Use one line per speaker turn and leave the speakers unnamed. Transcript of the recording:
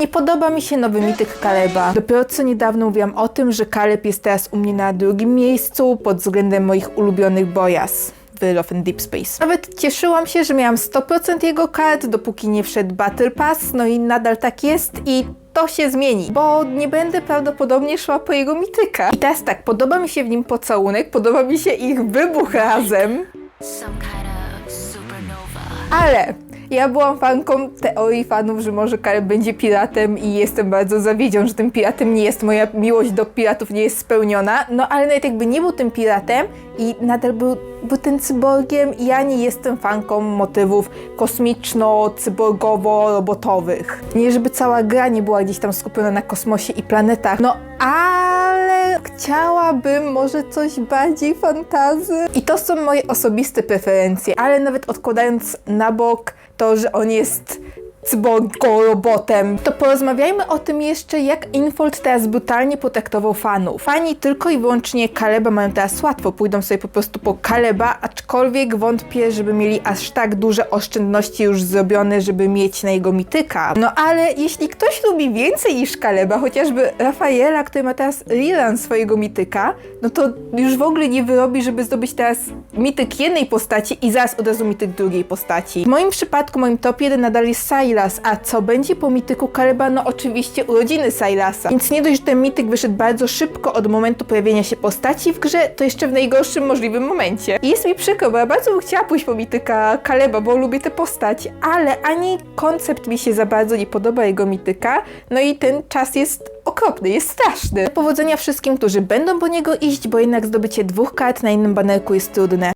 Nie podoba mi się nowy mityk Kaleba. Dopiero co niedawno mówiłam o tym, że Kaleb jest teraz u mnie na drugim miejscu pod względem moich ulubionych bojas w Love and Deep Space. Nawet cieszyłam się, że miałam 100% jego kart, dopóki nie wszedł Battle Pass, no i nadal tak jest i to się zmieni, bo nie będę prawdopodobnie szła po jego mityka. I teraz tak, podoba mi się w nim pocałunek, podoba mi się ich wybuch razem, ale ja byłam fanką teorii fanów, że może Kaleb będzie piratem i jestem bardzo zawiedzią, że tym piratem nie jest. Moja miłość do piratów nie jest spełniona. No ale nawet jakby nie był tym piratem i nadal był, był tym cyborgiem, ja nie jestem fanką motywów kosmiczno-cyborgowo-robotowych. Nie żeby cała gra nie była gdzieś tam skupiona na kosmosie i planetach. No ale chciałabym może coś bardziej fantazy. I to są moje osobiste preferencje, ale nawet odkładając na bok to, że on jest cyborgo-robotem, to porozmawiajmy o tym jeszcze, jak Infold teraz brutalnie potraktował fanów. Fani tylko i wyłącznie Kaleba mają teraz łatwo, pójdą sobie po prostu po Kaleba, aczkolwiek wątpię, żeby mieli aż tak duże oszczędności już zrobione, żeby mieć na jego mityka. No ale jeśli ktoś lubi więcej niż Kaleba, chociażby Rafaela, który ma teraz Lilan swojego mityka, no to już w ogóle nie wyrobi, żeby zdobyć teraz mityk jednej postaci i zaraz od razu mityk drugiej postaci. W moim przypadku, moim top 1 nadal jest A co będzie po mityku Kaleba? No oczywiście urodziny Sylasa. Więc nie dość, że ten mityk wyszedł bardzo szybko od momentu pojawienia się postaci w grze, to jeszcze w najgorszym możliwym momencie. I jest mi przykro, bo ja bardzo bym chciała pójść po mityka Kaleba, bo lubię tę postać, ale ani koncept mi się za bardzo nie podoba jego mityka, no i ten czas jest okropny, jest straszny. Powodzenia wszystkim, którzy będą po niego iść, bo jednak zdobycie dwóch kart na innym banerku jest trudne.